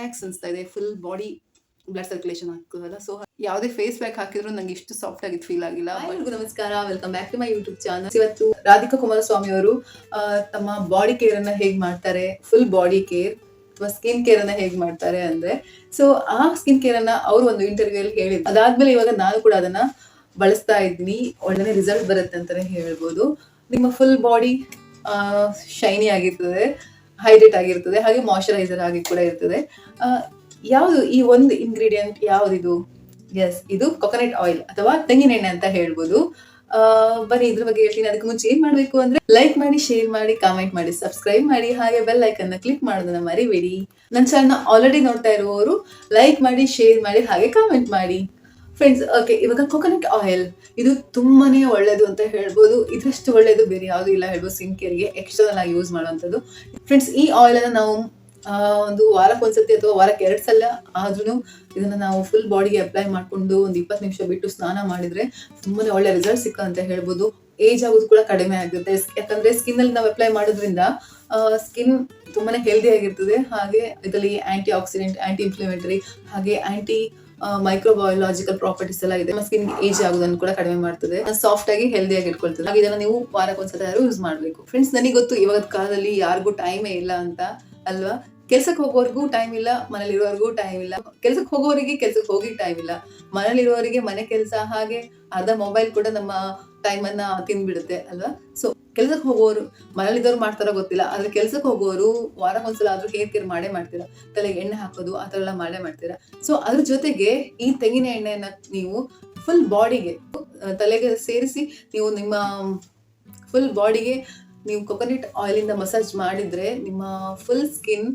Relax ಅನಿಸ್ತಾ ಇದೆ. Full body blood circulation ಆಗ್ತದಲ್ಲ ಸೊ ಯಾವುದೇ ಫೇಸ್ ಪ್ಯಾಕ್ ಹಾಕಿದ್ರು ನಂಗೆ ಇಷ್ಟು ಸಾಫ್ಟ್ ಆಗಿ ಫೀಲ್ ಆಗಿಲ್ಲ. ನಮಸ್ಕಾರ. Welcome back to my YouTube channel ಇವತ್ತು ರಾಧಿಕಾ ಕುಮಾರಸ್ವಾಮಿ ಅವರು ತಮ್ಮ ಬಾಡಿ ಕೇರ್ ಅನ್ನ ಹೇಗ್ ಮಾಡ್ತಾರೆ? ಫುಲ್ ಬಾಡಿ ಕೇರ್ ಅಥವಾ ಸ್ಕಿನ್ ಕೇರ್ ಅನ್ನ ಹೇಗ್ ಮಾಡ್ತಾರೆ ಅಂದ್ರೆ ಸೊ ಆ ಸ್ಕಿನ್ ಕೇರ್ ಅನ್ನ ಅವರು ಒಂದು ಇಂಟರ್ವ್ಯೂ ಅಲ್ಲಿ ಹೇಳಿದ್ರು. ಅದಾದ್ಮೇಲೆ ಇವಾಗ ನಾನು ಕೂಡ ಅದನ್ನ ಬಳಸ್ತಾ ಇದ್ದೀನಿ ಒಳ್ಳೆ ರಿಸಲ್ಟ್ ಬರುತ್ತೆ ಅಂತಾನೆ ಹೇಳ್ಬೋದು. ನಿಮ್ಮ ಫುಲ್ ಬಾಡಿ ಶೈನಿ ಆಗಿರ್ತದೆ. ಹೈಡ್ರೇಟ್ ಆಗಿರ್ತದೆ, ಹಾಗೆ ಮಾಯಶ್ಚರೈಸರ್ ಆಗಿ ಕೂಡ ಇರ್ತದೆ. ಯಾವುದು ಈ ಒಂದು ಇಂಗ್ರೀಡಿಯೆಂಟ್ ಇದು ಎಸ್ ಇದು ಕೊಕೊನಟ್ ಆಯಿಲ್ ಅಥವಾ ತೆಂಗಿನೆಣ್ಣೆ ಅಂತ ಹೇಳ್ಬೋದು. ಬನ್ನಿ ಇದ್ರ ಬಗ್ಗೆ ಹೇಳ್ತೀನಿ. ಅದಕ್ಕೆ ಮುಂಚೆ ಏನ್ ಮಾಡ್ಬೇಕು ಅಂದ್ರೆ ಲೈಕ್ ಮಾಡಿ ಶೇರ್ ಮಾಡಿ ಕಾಮೆಂಟ್ ಮಾಡಿ ಸಬ್ಸ್ಕ್ರೈಬ್ ಮಾಡಿ, ಹಾಗೆ ಬೆಲ್ ಐಕನ್ ಕ್ಲಿಕ್ ಮಾಡೋದನ್ನ ಮರಿಬೇಡಿ. ನನ್ನ ಚಾನಲ್ ಆಲ್ರೆಡಿ ನೋಡ್ತಾ ಇರುವವರು ಲೈಕ್ ಮಾಡಿ ಶೇರ್ ಮಾಡಿ, ಹಾಗೆ ಕಾಮೆಂಟ್ ಮಾಡಿ. ಫ್ರೆಂಡ್ಸ್ ಓಕೆ ಇವಾಗ ಕೊಕೊನಟ್ ಆಯಿಲ್ ಇದು ತುಂಬಾನೇ ಒಳ್ಳೇದು ಅಂತ ಹೇಳ್ಬೋದು. ಇದಷ್ಟು ಒಳ್ಳೇದು ಬೇರೆ ಯಾವುದು ಇಲ್ಲ ಹೇಳ್ಬೋದು ಸ್ಕಿನ್ ಕೇರ್ಗೆ ಎಕ್ಸ್ಟರ್ನಲ್ ಆಗಿ ಯೂಸ್ ಮಾಡುವಂಥದ್ದು. ಫ್ರೆಂಡ್ಸ್ ಈ ಆಯಿಲನ್ನು ನಾವು ಒಂದು ವಾರಕ್ಕೆ ಒಂದ್ಸತಿ ಅಥವಾ ವಾರಕ್ಕೆ ಎರಡು ಸಲ ಆದ್ರೂ ಇದನ್ನು ನಾವು ಫುಲ್ ಬಾಡಿಗೆ ಅಪ್ಲೈ ಮಾಡಿಕೊಂಡು ಒಂದು ಇಪ್ಪತ್ತು ನಿಮಿಷ ಬಿಟ್ಟು ಸ್ನಾನ ಮಾಡಿದರೆ ತುಂಬಾ ಒಳ್ಳೆ ರಿಸಲ್ಟ್ ಸಿಕ್ಕ ಅಂತ ಹೇಳ್ಬೋದು. ಏಜ್ ಆಗೋದು ಕೂಡ ಕಡಿಮೆ ಆಗುತ್ತೆ. ಯಾಕಂದರೆ ಸ್ಕಿನ್ನಲ್ಲಿ ನಾವು ಅಪ್ಲೈ ಮಾಡೋದ್ರಿಂದ ಸ್ಕಿನ್ ತುಂಬಾ ಹೆಲ್ದಿ ಆಗಿರ್ತದೆ. ಹಾಗೆ ಇದರಲ್ಲಿ ಆ್ಯಂಟಿ ಆಕ್ಸಿಡೆಂಟ್ ಆಂಟಿ ಇನ್ಫ್ಲಮೇಟರಿ ಹಾಗೆ ಆಂಟಿ ಮೈಕ್ರೋಬಯಾಲಜಿಕಲ್ ಪ್ರಾಪರ್ಟೀಸ್ ಎಲ್ಲ ಇದೆ. ಸ್ಕಿನ್ ಏಜ್ ಆಗೋದನ್ನು ಕೂಡ ಕಡಿಮೆ ಮಾಡ್ತದೆ. ಸಾಫ್ಟ್ ಆಗಿ ಹೆಲ್ದಿ ಆಗಿ ಇಟ್ಕೊಳ್ತದೆ. ಹಾಗೆ ಇದನ್ನ ನೀವು ವಾರಕ್ಕೆ ಒಂದ್ಸಲ ಯಾರು ಯೂಸ್ ಮಾಡಬೇಕು. ಫ್ರೆಂಡ್ಸ್ ನನಗೆ ಗೊತ್ತು ಇವಾಗ ಕಾಲದಲ್ಲಿ ಯಾರಿಗೂ ಟೈಮೇ ಇಲ್ಲ ಅಂತ ಅಲ್ವಾ? ಕೆಲ್ಸಕ್ಕೆ ಹೋಗೋರ್ಗೂ ಟೈಮ್ ಇಲ್ಲ, ಮನೇಲಿ ಇರೋರ್ಗೂ ಟೈಮ್ ಇಲ್ಲ. ಕೆಲ್ಸಕ್ಕೆ ಹೋಗೋರಿಗೆ ಕೆಲ್ಸಕ್ಕೆ ಹೋಗಿ ಟೈಮ್ ಇಲ್ಲ. ಮನೇಲಿ ಇರೋರಿಗೆ ಮನೆ ಕೆಲಸ ಹಾಗೆ ಅರ್ಧ ಮೊಬೈಲ್ ಕೂಡ ನಮ್ಮ ಟೈಮ್ ಅನ್ನ ತಿಂದ್ಬಿಡುತ್ತೆ ಅಲ್ವಾ? ಸೊ ಕೆಲ್ಸಕ್ಕೆ ಹೋಗೋರು ಮನೇಲಿದ್ದವ್ರು ಮಾಡ್ತಾರೋ ಗೊತ್ತಿಲ್ಲ, ಆದ್ರೆ ಕೆಲ್ಸಕ್ಕೆ ಹೋಗೋರು ವಾರಕ್ಕೊಂದ್ಸಲ ಆದ್ರೂ ಹೇರ್ ಕೇರ್ ಮಾಡೇ ಮಾಡ್ತೀರಾ? ತಲೆಗೆ ಎಣ್ಣೆ ಹಾಕೋದು, ಆ ಥರ ಎಲ್ಲ ಮಾಡೇ ಮಾಡ್ತೀರಾ? ಸೊ ಅದ್ರ ಜೊತೆಗೆ ಈ ತೆಂಗಿನ ಎಣ್ಣೆಯನ್ನ ನೀವು ಫುಲ್ ಬಾಡಿಗೆ ತಲೆಗೆ ಸೇರಿಸಿ ನೀವು ನಿಮ್ಮ ಫುಲ್ ಬಾಡಿಗೆ ನೀವು ಕೊಕೊನಟ್ ಆಯಿಲಿಂದ ಮಸಾಜ್ ಮಾಡಿದ್ರೆ ನಿಮ್ಮ ಫುಲ್ ಸ್ಕಿನ್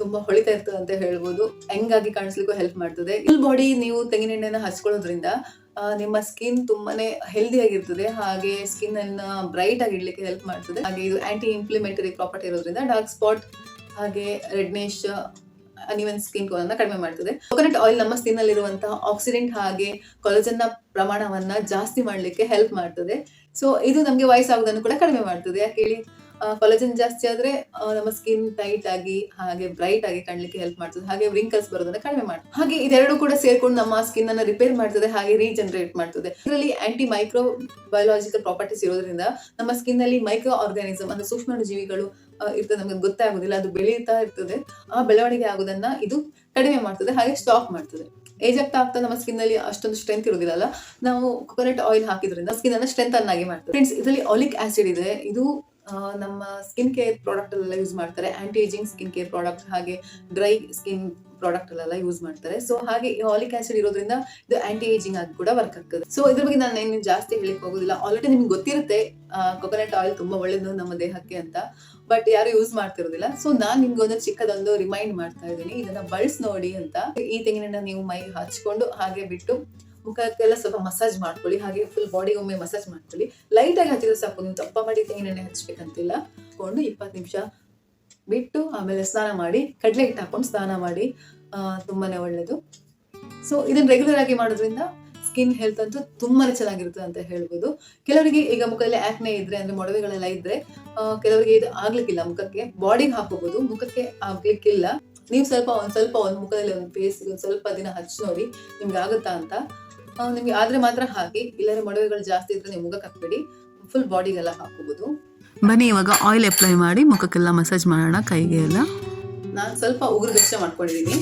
ತುಂಬಾ ಹೊಳಿತಾ ಇರ್ತದೆ ಅಂತ ಹೇಳ್ಬೋದು. ಹೆಂಗಾಗಿ ಕಾಣಿಸ್ಲಿಕ್ಕೂ ಹೆಲ್ಪ್ ಮಾಡ್ತದೆ. ಫುಲ್ ಬಾಡಿ ನೀವು ತೆಂಗಿನ ಎಣ್ಣೆನ ಹಚ್ಕೊಳ್ಳೋದ್ರಿಂದ ನಿಮ್ಮ ಸ್ಕಿನ್ ತುಂಬಾನೇ ಹೆಲ್ದಿ ಆಗಿರ್ತದೆ. ಹಾಗೆ ಸ್ಕಿನ್ ಅನ್ನ ಬ್ರೈಟ್ ಆಗಿ ಇಡ್ಲಿಕ್ಕೆ ಹೆಲ್ಪ್ ಮಾಡ್ತದೆ. ಹಾಗೆ ಇದು ಆಂಟಿ ಇಂಪ್ಲಿಮೆಂಟರಿ ಪ್ರಾಪರ್ಟಿ ಇರೋದ್ರಿಂದ ಡಾರ್ಕ್ ಸ್ಪಾಟ್ ಹಾಗೆ ರೆಡ್ನೆಸ್ ಅನಿವನ್ ಸ್ಕಿನ್ ಅನ್ನ ಕಡಿಮೆ ಮಾಡ್ತದೆ. ಕೊಕೊನಟ್ ಆಯಿಲ್ ನಮ್ಮ ಸ್ಕಿನ್ ಅಲ್ಲಿರುವಂತಹ ಆಕ್ಸಿಡೆಂಟ್ ಹಾಗೆ ಕೊಲಜನ್ನ ಪ್ರಮಾಣವನ್ನ ಜಾಸ್ತಿ ಮಾಡ್ಲಿಕ್ಕೆ ಹೆಲ್ಪ್ ಮಾಡ್ತದೆ. ಸೊ ಇದು ನಮಗೆ ವಯಸ್ಸಾಗೋದನ್ನು ಕೂಡ ಕಡಿಮೆ ಮಾಡ್ತದೆ. ಯಾಕೆ ಹೇಳಿ? ಕೊಲಜನ್ ಜಾಸ್ತಿ ಆದ್ರೆ ನಮ್ಮ ಸ್ಕಿನ್ ಟೈಟ್ ಆಗಿ, ಹಾಗೆ ಬ್ರೈಟ್ ಆಗಿ ಕಾಣಲಿಕ್ಕೆ ಹೆಲ್ಪ್ ಮಾಡ್ತದೆ. ಹಾಗೆ ವ್ರಿಂಕಲ್ಸ್ ಬರೋದನ್ನ ಕಡಿಮೆ ಮಾಡ್ತದೆ. ಹಾಗೆ ಇದೆರಡು ಕೂಡ ಸೇರ್ಕೊಂಡು ನಮ್ಮ ಸ್ಕಿನ್ ಅನ್ನ ರಿಪೇರ್ ಮಾಡ್ತದೆ, ಹಾಗೆ ರೀಜನರೇಟ್ ಮಾಡ್ತದೆ. ಇದರಲ್ಲಿ ಆಂಟಿ ಮೈಕ್ರೋ ಬಯೋಲಾಜಿಕಲ್ ಪ್ರಾಪರ್ಟೀಸ್ ಇರೋದ್ರಿಂದ ನಮ್ಮ ಸ್ಕಿನ್ ಅಲ್ಲಿ ಮೈಕ್ರೋ ಆರ್ಗಾನಿಸಮ್ ಅಂದ್ರೆ ಸೂಕ್ಷ್ಮ ಜೀವಿಗಳು ಇರ್ತದೆ. ನಮ್ಗೆ ಗೊತ್ತೇ ಆಗೋದಿಲ್ಲ, ಅದು ಬೆಳೀತಾ ಇರ್ತದೆ. ಆ ಬೆಳವಣಿಗೆ ಆಗೋದನ್ನ ಇದು ಕಡಿಮೆ ಮಾಡ್ತದೆ, ಹಾಗೆ ಸ್ಟಾಪ್ ಮಾಡ್ತದೆ. ಏಜ್ ಆಗ್ತಾ ಆಗ್ತಾ ನಮ್ಮ ಸ್ಕಿನ್ ಅಲ್ಲಿ ಅಷ್ಟೊಂದು ಸ್ಟ್ರೆಂತ್ ಇರೋದಿಲ್ಲ ನಾವು ಕೊಕೊನಟ್ ಆಯಿಲ್ ಹಾಕಿದ್ರಿಂದ ಸ್ಕಿನ್ ಅನ್ನ ಸ್ಟ್ರೆಂತ್ ಅನ್ನಾಗಿ ಮಾಡ್ತದೆ. ಫ್ರೆಂಡ್ಸ್ ಇದರಲ್ಲಿ ಆಲಿಕ್ ಆಸಿಡ್ ಇದೆ. ಇದು ನಮ್ಮ ಸ್ಕಿನ್ ಕೇರ್ ಪ್ರಾಡಕ್ಟ್ ಅಲ್ಲೆಲ್ಲ ಯೂಸ್ ಮಾಡ್ತಾರೆ. Anti ageing skin care product ಹಾಗೆ ಡ್ರೈ ಸ್ಕಿನ್ ಪ್ರಾಡಕ್ಟ್ ಅಲ್ಲೆಲ್ಲ ಯೂಸ್ ಮಾಡ್ತಾರೆ. ಸೊ ಹಾಗೆ ಈ ಆಲಿಕ್ ಆಸಿಡ್ ಇರೋದ್ರಿಂದ ಇದು ಆಂಟಿ ಏಜಿಂಗ್ ಆಗಿ ಕೂಡ ವರ್ಕ್ ಆಗ್ತದೆ. ಸೊ ಇದ್ರ ಬಗ್ಗೆ ನಾನು ಏನು ಜಾಸ್ತಿ ಹೇಳಿಕ್ ಹೋಗೋದಿಲ್ಲ. ಆಲ್ರೆಡಿ ನಿಮ್ಗೆ ಗೊತ್ತಿರುತ್ತೆ ಕೊಕೊನಟ್ ಆಯಿಲ್ ತುಂಬಾ ಒಳ್ಳೇದು ನಮ್ಮ ದೇಹಕ್ಕೆ ಅಂತ. ಬಟ್ ಯಾರು ಯೂಸ್ ಮಾಡ್ತಿರೋದಿಲ್ಲ. ಸೊ ನಾನ್ ನಿಮ್ಗೆ ಒಂದು ಚಿಕ್ಕದೊಂದು ರಿಮೈಂಡ್ ಮಾಡ್ತಾ ಇದ್ದೀನಿ. ಇದನ್ನ ಬಳಸಿ ನೋಡಿ ಅಂತ. ಈ ತೆಂಗಿನ ನೀವು ಮೈ ಹಚ್ಕೊಂಡು ಹಾಗೆ ಬಿಟ್ಟು ಮುಖಕ್ಕೆಲ್ಲ ಸ್ವಲ್ಪ ಮಸಾಜ್ ಮಾಡ್ಕೊಳ್ಳಿ, ಹಾಗೆ ಫುಲ್ ಬಾಡಿಗೆ ಒಮ್ಮೆ ಮಸಾಜ್ ಮಾಡ್ಕೊಳ್ಳಿ. ಲೈಟಾಗಿ ಹಚ್ಚಿದ್ರೆ ಸಾಕು, ನೀವು ತಪ್ಪ ಮಾಡಿ ತೆಂಗಿನೆಣ್ಣೆ ಹಚ್ಚಬೇಕಂತಿಲ್ಲ ಕೊಂಡು ಇಪ್ಪತ್ತು ನಿಮಿಷ ಬಿಟ್ಟು ಆಮೇಲೆ ಸ್ನಾನ ಮಾಡಿ, ಕಡಲೆ ಹಿಟ್ಟು ಹಾಕೊಂಡು ಸ್ನಾನ ಮಾಡಿ ತುಂಬಾ ಒಳ್ಳೇದು. ಸೊ ಇದನ್ನು ರೆಗ್ಯುಲರ್ ಆಗಿ ಮಾಡೋದ್ರಿಂದ ಸ್ಕಿನ್ ಹೆಲ್ತ್ ಅಂತೂ ತುಂಬಾನೇ ಚೆನ್ನಾಗಿರುತ್ತೆ ಅಂತ ಹೇಳ್ಬೋದು. ಕೆಲವರಿಗೆ ಈಗ ಮುಖದಲ್ಲಿ ಆಕ್ನೆ ಇದ್ರೆ, ಅಂದ್ರೆ ಮೊಡವೆಗಳೆಲ್ಲ ಇದ್ರೆ ಕೆಲವರಿಗೆ ಇದು ಆಗ್ಲಿಕ್ಕಿಲ್ಲ ಮುಖಕ್ಕೆ. ಬಾಡಿಗೆ ಹಾಕೋಬಹುದು ಮುಖಕ್ಕೆ ಆಗ್ಲಿಕ್ಕಿಲ್ಲ. ನೀವು ಸ್ವಲ್ಪ ಒಂದು ಸ್ವಲ್ಪ ಒಂದು ಮುಖದಲ್ಲಿ ಒಂದು ಫೇಸ್ ಒಂದು ಸ್ವಲ್ಪ ದಿನ ಹಚ್ಚಿ ನೋಡಿ ನಿಮ್ಗೆ ಆಗುತ್ತಾ ಅಂತ. ನಿಮ್ಗೆ ಆದ್ರೆ ಮಾತ್ರ ಹಾಕಿ ಇಲ್ಲದ್ರೆ ಮೊಡವೆಗಳು ಜಾಸ್ತಿ ಇದ್ರೆ ನೀವು ಮುಖಕ್ಕೆ ಹಾಕ್ಬೇಡಿ ಫುಲ್ ಬಾಡಿಗೆಲ್ಲ ಹಾಕೋಬಹುದು ಬನ್ನಿ ಇವಾಗ ಆಯಿಲ್ ಅಪ್ಲೈ ಮಾಡಿ ಮುಖಕ್ಕೆಲ್ಲ ಮಸಾಜ್ ಮಾಡೋಣ ಕೈಗೆ ಎಲ್ಲ. ನಾನು ಸ್ವಲ್ಪ ಉಗುರು ಬೆಚ್ಚ ಮಾಡ್ಕೊಂಡಿದ್ದೀನಿ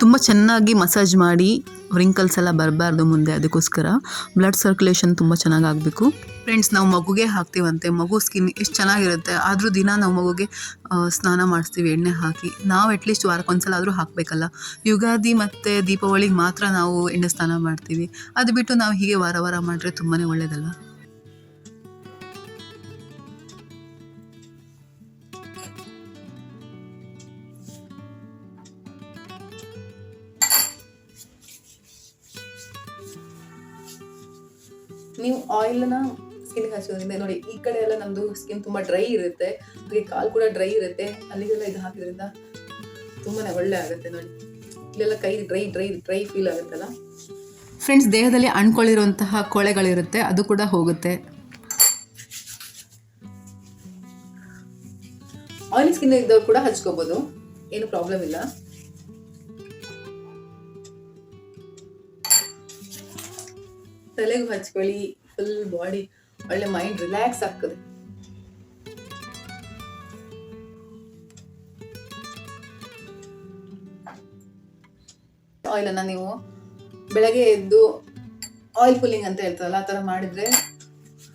ತುಂಬ ಚೆನ್ನಾಗಿ ಮಸಾಜ್ ಮಾಡಿ ವ್ರಿಂಕಲ್ಸ್ ಎಲ್ಲ ಬರಬಾರ್ದು ಮುಂದೆ ಅದಕ್ಕೋಸ್ಕರ. ಬ್ಲಡ್ ಸರ್ಕ್ಯುಲೇಷನ್ ತುಂಬ ಚೆನ್ನಾಗಿ ಆಗಬೇಕು ಫ್ರೆಂಡ್ಸ್ ನಾವು ಮಗುಗೆ ಹಾಕ್ತೀವಂತೆ. ಮಗು ಸ್ಕಿನ್ ಎಷ್ಟು ಚೆನ್ನಾಗಿರುತ್ತೆ, ಆದರೂ ದಿನ ನಾವು ಮಗುಗೆ ಸ್ನಾನ ಮಾಡಿಸ್ತೀವಿ, ಎಣ್ಣೆ ಹಾಕಿ. ನಾವು ಅಟ್ಲೀಸ್ಟ್ ವಾರಕ್ಕೊಂದ್ಸಲ ಆದರೂ ಹಾಕಬೇಕಲ್ಲ. ಯುಗಾದಿ ಮತ್ತು ದೀಪಾವಳಿಗೆ ಮಾತ್ರ ನಾವು ಎಣ್ಣೆ ಸ್ನಾನ ಮಾಡ್ತೀವಿ. ಅದು ಬಿಟ್ಟು ನಾವು ಹೀಗೆ ವಾರ ವಾರ ಮಾಡಿದ್ರೆ ತುಂಬಾ ಒಳ್ಳೆಯದಲ್ಲ ನೀವು ಆಯಿಲ್ನ ಸ್ಕಿನ್ ಹಚ್ಚೋದ್ರಿಂದ ನೋಡಿ ಈ ಕಡೆ ಎಲ್ಲ ನಮ್ಮದು ಸ್ಕಿನ್ ತುಂಬಾ ಡ್ರೈ ಇರುತ್ತೆ. ಹಾಗೆ ಕಾಲು ಕೂಡ ಡ್ರೈ ಇರುತ್ತೆ. ಅಲ್ಲಿಗೆಲ್ಲ ಇದು ಹಾಕಿದ್ರಿಂದ ತುಂಬಾನೇ ಒಳ್ಳೆ ಆಗುತ್ತೆ ನೋಡಿ. ಇಲ್ಲೆಲ್ಲ ಕೈ ಡ್ರೈ ಡ್ರೈ ಡ್ರೈ ಫೀಲ್ ಆಗುತ್ತಲ್ಲ? ಫ್ರೆಂಡ್ಸ್ ದೇಹದಲ್ಲಿ ಅಣ್ಕೊಳ್ಳಿರುವಂತಹ ಕೊಳೆಗಳಿರುತ್ತೆ. ಅದು ಕೂಡ ಹೋಗುತ್ತೆ. ಆಯಿಲ್ ಸ್ಕಿನ್ ಇದ್ದವ್ರು ಕೂಡ ಹಚ್ಕೋಬೋದು. ಏನು ಪ್ರಾಬ್ಲಮ್ ಇಲ್ಲ. ತಲೆಗೂ ಹಚ್ಕೊಳ್ಳಿ ಫುಲ್ ಬಾಡಿ ಒಳ್ಳೆ ಮೈಂಡ್ ರಿಲ್ಯಾಕ್ಸ್ ಆಗ್ತದೆ. ಆಯಿಲನ್ನು ನೀವು ಬೆಳಗ್ಗೆ ಎದ್ದು ಆಯಿಲ್ ಪುಲ್ಲಿಂಗ್ ಅಂತ ಹೇಳ್ತಾರಲ್ಲ, ಆ ಥರ ಮಾಡಿದ್ರೆ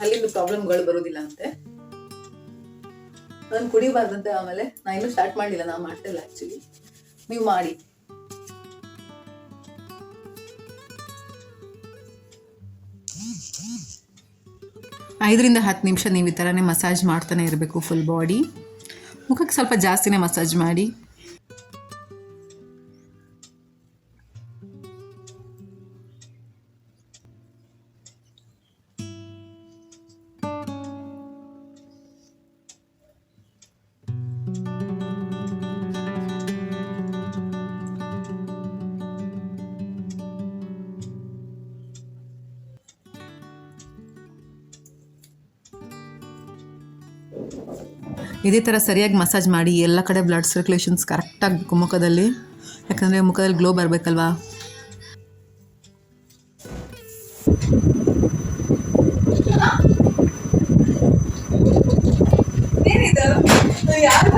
ಅಲ್ಲಿಂದ ಪ್ರಾಬ್ಲಮ್ಗಳು ಬರೋದಿಲ್ಲ ಅಂತೆ ನಾನು ಕುಡಿಬಾರ್ದಂತೆ ಆಮೇಲೆ, ನಾ ಇನ್ನೂ ಸ್ಟಾರ್ಟ್ ಮಾಡಲಿಲ್ಲ, ನಾ ಮಾಡ್ತಾ ಇಲ್ಲ ಆ್ಯಕ್ಚುಲಿ ನೀವು ಮಾಡಿ. ಐದರಿಂದ ಹತ್ತು ನಿಮಿಷ ನೀವು ಈ ಥರನೇ ಮಸಾಜ್ ಮಾಡ್ತಾನೆ ಇರಬೇಕು ಫುಲ್ ಬಾಡಿ ಮುಖಕ್ಕೆ ಸ್ವಲ್ಪ ಜಾಸ್ತಿನೇ ಮಸಾಜ್ ಮಾಡಿ. ಇದೇ ಥರ ಸರಿಯಾಗಿ ಮಸಾಜ್ ಮಾಡಿ ಎಲ್ಲ ಕಡೆ ಬ್ಲಡ್ ಸರ್ಕ್ಯುಲೇಷನ್ಸ್ ಕರೆಕ್ಟ್ ಆಗಬೇಕು ಮುಖದಲ್ಲಿ ಯಾಕಂದರೆ ಮುಖದಲ್ಲಿ ಗ್ಲೋ ಬರಬೇಕಲ್ವಾ? ಯಾರು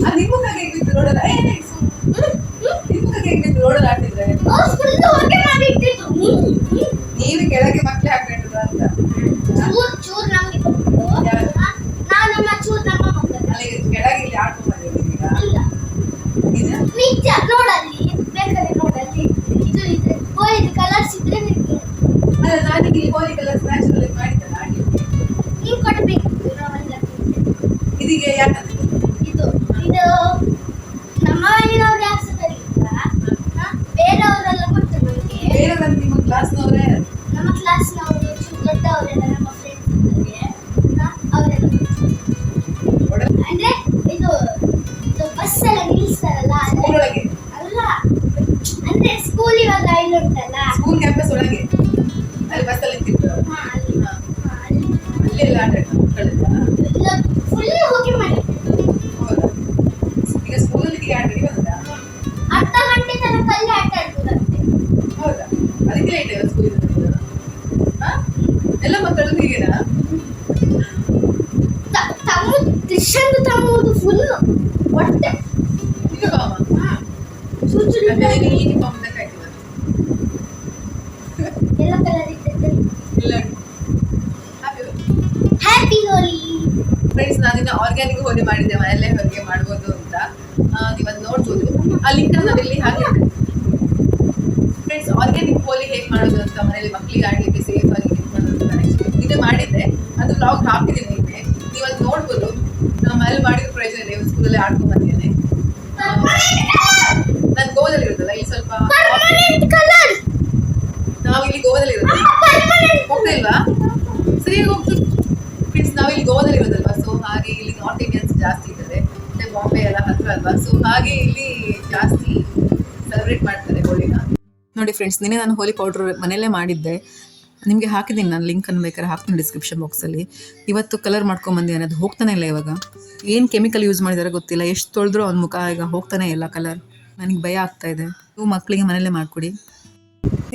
ಅದು ನಿಮ್ಮ ಕೈಗೆ ಬಿದ್ದು ರೋಡಲ್ಲ ಏ ಸು- ನಿಮ್ಮ ಕೈಗೆ ಬಿದ್ದು ರೋಡಲ್ಲಿ ಆಡ್ತಿದ್ರೆ ಫುಲ್ ಹೊಗೆ ಮಾಡಿ ಇಟ್ಟಿದ್ರು ನೀವು ಕೆಳಗೆ ಮಕ್ಳೆ ಹಾಕೊಂಡಿದ್ರು ಅಂತ ಚೂರ್ ಚೂರ್ ನಮ್ಗೆ ಕೊಟ್ಟು ಯಾರು? ನಾನು ನಮ್ಮ ಚೂರ್ ನಮ್ಮ ಮಕ್ಕಳು ಅಲ್ಲಿ ಕೆಳಗೆ ಇಲ್ಲಿ ಆಡ್ಕೊಂಡು ಬಂದಿದ್ದೀರಿ ಈಗ ಇಲ್ಲ ಇದು ನಿಜ ನೋಡಲ್ಲಿ ಬೇಕಾದ್ರೆ ನೋಡಲ್ಲಿ ಇದು ಇದ್ರೆ ಹೋರಿದು ಕಲರ್ಸ್ ಇದ್ರೆ ನಿಮ್ಗೆ ಅಲ್ಲ ನಾನೀಗ ಇಲ್ಲಿ ಹೋಲಿ ಕಲರ್ಸ್ ನ್ಯಾಚುರಲ್ ಆಗಿ ಮಾಡಿದ್ದಲ್ಲ ಆಡ್ಲಿಕ್ಕೆ ನೀವು ಕೊಡ್ಬೇಕಿತ್ತು ನಾವೆಲ್ಲ ಇದೀಗ ಯಾಕಂದ್ರೆ ಇದು ಇದು ನಮ್ಮ ಮನೆಯವ್ರು ಯಾರು ಬೇರೆಯವರೆಲ್ಲ ಕೊಟ್ಟು ನಮಗೆ ಬೇರೆ ಬಂದು ನಿಮ್ಮ ಕ್ಲಾಸ್ನವರೇ ನಮ್ಮ ಕ್ಲಾಸ್ನವರು ಚೂರು ದೊಡ್ಡವರೆಲ್ಲ ನಮ್ಮ ಫ್ರೆಂಡ್ಸ್ ಇದ್ದಾರೆ ಅವರೆಲ್ಲ ಅಂದ್ರೆ ಇದು ಇದು ಬಸ್ ಎಲ್ಲ ನಿಲ್ಲಿಸ್ತಾರಲ್ಲ ಅಂದ್ರೆ ಸ್ಕೂಲ್ ಒಳಗೆ ಅಲ್ಲ ಅಂದ್ರೆ ಸ್ಕೂಲ್ ಇವಾಗ ಇಲ್ಲಿ ಉಂಟಲ್ಲ ಸ್ಕೂಲ್ ಕ್ಯಾಂಪಸ್ ಒಳಗೆ ಅಲ್ಲಿ ಬಸ್ಸಲ್ಲಿ ನಿಂತಿದ್ರು ಹಾ, ಅಲ್ಲಿ ಹಾ. ಹಾ, ಅಲ್ಲಿ ಅಲ್ಲಿ ಎಲ್ಲ ಆಟ ಆಡ್ತಾರೆ ಮಕ್ಕಳೆಲ್ಲ ಫುಲ್ ಫುಲ್ ಹೊಟ್ಟೆ. ಇದು. ಎಲ್ಲ ಕಲರ್ ಹ್ಯಾಪಿ ಹೋಲಿ ಫ್ರೆಂಡ್ಸ್ ನಾನಿನ್ನ ಆರ್ಗ್ಯಾನಿಕ್ ಹೋಲಿ ಮಾಡಿದ್ದೆ ಮನೆಯಲ್ಲೇ ಹೊರಗೆ ಮಾಡ್ಬೋದು ಅಂತ. ನೀವು ಅದು ನೋಡ್ಬೋದು. ಆ ಲಿಂಕ್ ನಾನು ಇಲ್ಲಿ ಹಾಕಿದ್ದೆ ಫ್ರೆಂಡ್ಸ್ ಆರ್ಗ್ಯಾನಿಕ್ ಹೋಲಿ ಹೇಗೆ ಮಾಡೋದು ಅಂತ ಮನೆಯಲ್ಲಿ ಮಕ್ಕಳಿಗೆ ಆಡಲಿಕ್ಕೆ ಸೇಫ್ ಆಗಿ ಹೇಗೆ ನಿನ್ನೆ ಮಾಡಿದ್ದೆ. ಅದು ಬ್ಲಾಗ್ ಹಾಕಿದ್ದೀನಿ ನಿನ್ನೆ. ನೀವು ಅದು ನೋಡ್ಬೋದು. ನಾವು ಮನೇಲಿ ಮಾಡಿದ ಇದೆ ಸ್ಕೂಲಲ್ಲಿ ಆಡ್ಕೊಂಡು ಬಂದಿದ್ದೇನೆ. ನಾನು ಗೋವಾದಲ್ಲಿ ಇರುತ್ತಲ್ಲ ಇಲ್ಲಿ ಸ್ವಲ್ಪ ನಾವು ಇಲ್ಲಿ ಗೋವಾದಲ್ಲಿ ಹೋಗ್ತಾ ಇಲ್ವಾ? ಸರಿಯಾಗಿ ಹೋಗ್ತೀವಿ ಫ್ರೆಂಡ್ಸ್ ನಾವು ಇಲ್ಲಿ ಗೋವಾದಲ್ಲಿ ಇರೋದಲ್ವಾ? ಸೊ ಹಾಗೆ ಇಲ್ಲಿ ನಾರ್ತ್ ಇಂಡಿಯನ್ಸ್ ಜಾಸ್ತಿ ಇದ್ದಾರೆ. ಮತ್ತೆ ಬಾಂಬೆ ಎಲ್ಲ ಹತ್ರ ಅಲ್ವಾ? ಸೊ ಹಾಗೆ ಇಲ್ಲಿ ಜಾಸ್ತಿ ಸೆಲೆಬ್ರೇಟ್ ಮಾಡ್ತಾರೆ ಹೋಳಿನ. ನೋಡಿ ಫ್ರೆಂಡ್ಸ್ ನಿನ್ನೆ ನಾನು ಹೋಲಿ ಪೌಡ್ರ್ ಮನೆಯಲ್ಲೇ ಮಾಡಿದ್ದೆ. ನಿಮಗೆ ಹಾಕಿದ್ದೀನಿ, ನಾನು ಲಿಂಕನ್ನು ಬೇಕಾದ್ರೆ ಹಾಕ್ತೀನಿ ಡಿಸ್ಕ್ರಿಪ್ಷನ್ ಬಾಕ್ಸಲ್ಲಿ ಇವತ್ತು ಕಲರ್ ಮಾಡ್ಕೊಂಬಂದಿ ಅನ್ನೋದು ಹೋಗ್ತಾನೆ ಇಲ್ಲ ಇವಾಗ. ಏನು ಕೆಮಿಕಲ್ ಯೂಸ್ ಮಾಡಿದಾರೆ ಗೊತ್ತಿಲ್ಲ, ಎಷ್ಟು ತೊಳೆದ್ರೂ ಅವ್ನ ಮುಖ ಈಗ ಹೋಗ್ತಾನೆ ಇಲ್ಲ ಕಲರ್ ನನಗೆ ಭಯ ಆಗ್ತಾ ಇದೆ. ನೀವು ಮಕ್ಕಳಿಗೆ ಮನೆಯಲ್ಲೇ ಮಾಡಿಕೊಡಿ.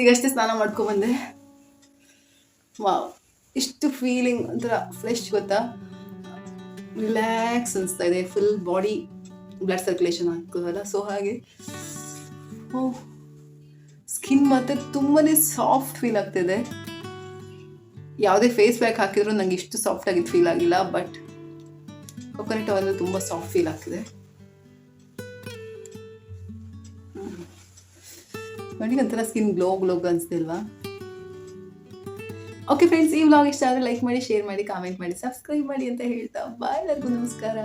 ಈಗಷ್ಟೇ ಸ್ನಾನ ಮಾಡ್ಕೊಂಬಂದೆ. ವಾವ್, ಇಷ್ಟು ಫೀಲಿಂಗ್ ಒಂಥರ ಫ್ರೆಶ್ ಗೊತ್ತಾ? ರಿಲ್ಯಾಕ್ಸ್ ಅನಿಸ್ತಾ ಇದೆ ಫುಲ್ ಬಾಡಿ ಬ್ಲಡ್ ಸರ್ಕ್ಯುಲೇಷನ್ ಆಗ್ತದಲ್ಲ ಸೊ ಹಾಗೆ. ಸ್ಕಿನ್ ಮತ್ತೆ ತುಂಬಾ ಸಾಫ್ಟ್ ಫೀಲ್ ಆಗ್ತಿದೆ ಯಾವುದೇ ಫೇಸ್ ಪ್ಯಾಕ್ ಹಾಕಿದ್ರು ನಂಗೆ ಇಷ್ಟು ಸಾಫ್ಟ್ ಆಗಿದ್ದು ಫೀಲ್ ಆಗಿಲ್ಲ ಬಟ್ ಕೊಕೊನಟ್ ಆಯಿಲ್ ತುಂಬ ಸಾಫ್ಟ್ ಫೀಲ್ ಆಗ್ತಿದೆ. ಒಂಥರ ಸ್ಕಿನ್ ಗ್ಲೋ ಗ್ಲೋ ಅನಿಸ್ತಿಲ್ವಾ ಓಕೆ ಫ್ರೆಂಡ್ಸ್ ಈ ವ್ಲಾಗ್ ಇಷ್ಟ ಆದರೆ ಲೈಕ್ ಮಾಡಿ ಶೇರ್ ಮಾಡಿ ಕಾಮೆಂಟ್ ಮಾಡಿ ಸಬ್ಸ್ಕ್ರೈಬ್ ಮಾಡಿ ಅಂತ ಹೇಳ್ತಾ ಬಾಯ್ ಎಲ್ಲರಿಗೂ ನಮಸ್ಕಾರ.